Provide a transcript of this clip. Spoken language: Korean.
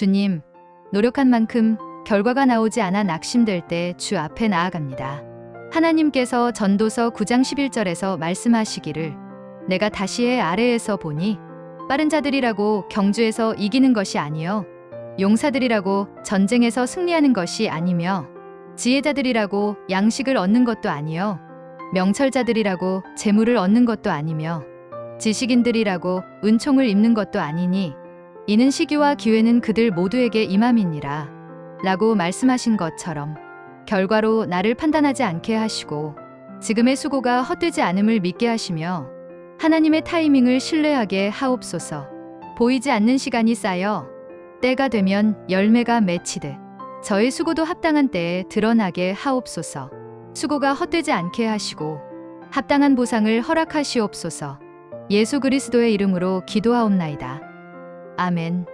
주님, 노력한 만큼 결과가 나오지 않아 낙심될 때 주 앞에 나아갑니다. 하나님께서 전도서 9장 11절에서 말씀하시기를 내가 다시의 아래에서 보니 빠른 자들이라고 경주에서 이기는 것이 아니요 용사들이라고 전쟁에서 승리하는 것이 아니며 지혜자들이라고 양식을 얻는 것도 아니요 명철자들이라고 재물을 얻는 것도 아니며 지식인들이라고 은총을 입는 것도 아니니 이는 시기와 기회는 그들 모두에게 임함이니라. 라고 말씀하신 것처럼 결과로 나를 판단하지 않게 하시고 지금의 수고가 헛되지 않음을 믿게 하시며 하나님의 타이밍을 신뢰하게 하옵소서. 보이지 않는 시간이 쌓여 때가 되면 열매가 맺히듯 저의 수고도 합당한 때에 드러나게 하옵소서. 수고가 헛되지 않게 하시고 합당한 보상을 허락하시옵소서. 예수 그리스도의 이름으로 기도하옵나이다. 아멘.